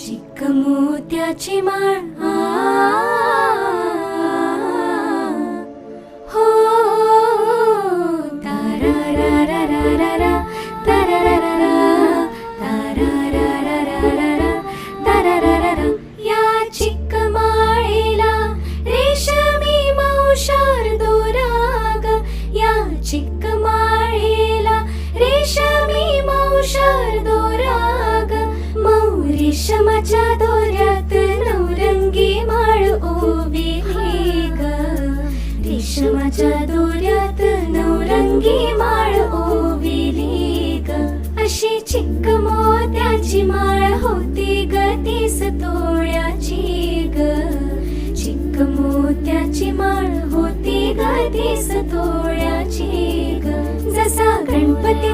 चिक्क मोत्याची माळ आ, हो तारारारारारा, तारारारारा, रेशमाच्या दोऱ्यात नवरंगी माळ ओवी ग रेशमाच्या दोऱ्यात नवरंगी माळ ओवी ग अशी चिक्क मोत्याची माळ होती ग तीस तोळ्याची ग. चिक्क मोत्याची माळ होती ग तीस तोळ्याची ग. जसा गणपती